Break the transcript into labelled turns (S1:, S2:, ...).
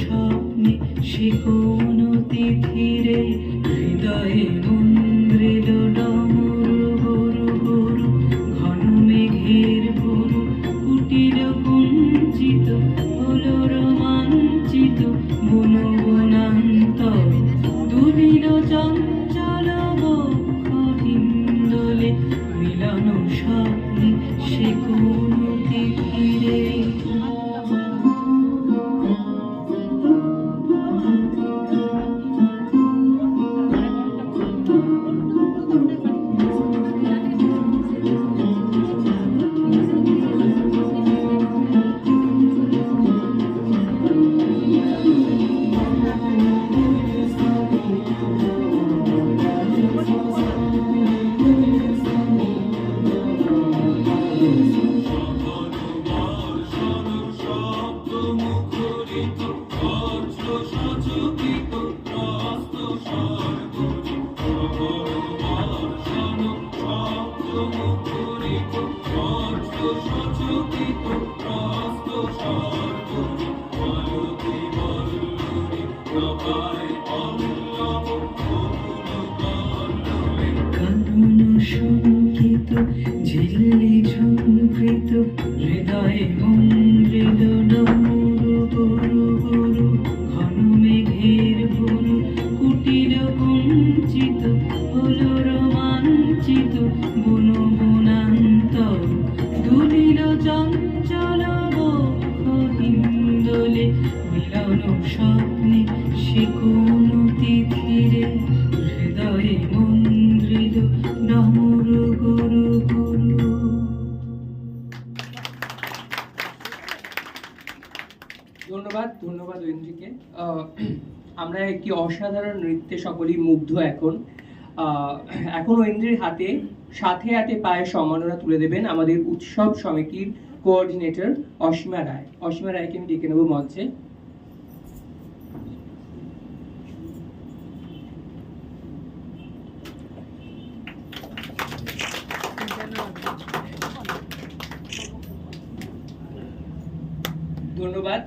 S1: স্বপ্নে সে কোন তিথিরে, হৃদয়ে মন্দির ডমরু গরু গরু ঘন মেঘের ভোরু কুটির কুঞ্চিত হলো রোমাঞ্চিত বন বনান্তর দুলিল চঞ্চল বক্ষ হিন্দোলে মিলন স্বপ্নে সে কোন তিথিরে। কানন শঙ্কিত, ঝিল্লি ঝঙ্কৃত হৃদয়ে মন্দ্রিল ডমরু গরু গরু, ঘন মেঘের ভুরু কুটির কুঞ্চিত, হল রোমাঞ্চিত বন
S2: ধন্যবাদ ঐন্দ্রিকে আমরা একটি অসাধারণ নৃত্যে সকলেই মুগ্ধ এখন। এখন ঐন্দ্রির হাতে, সাথে হাতে পায়ে সম্মাননা তুলে দেবেন আমাদের উৎসব সমিতির কোঅর্ডিনেটর অসীমা রায়। অসীমা রায়কে আমি ডেকে নেব মঞ্চে। ধন্যবাদ।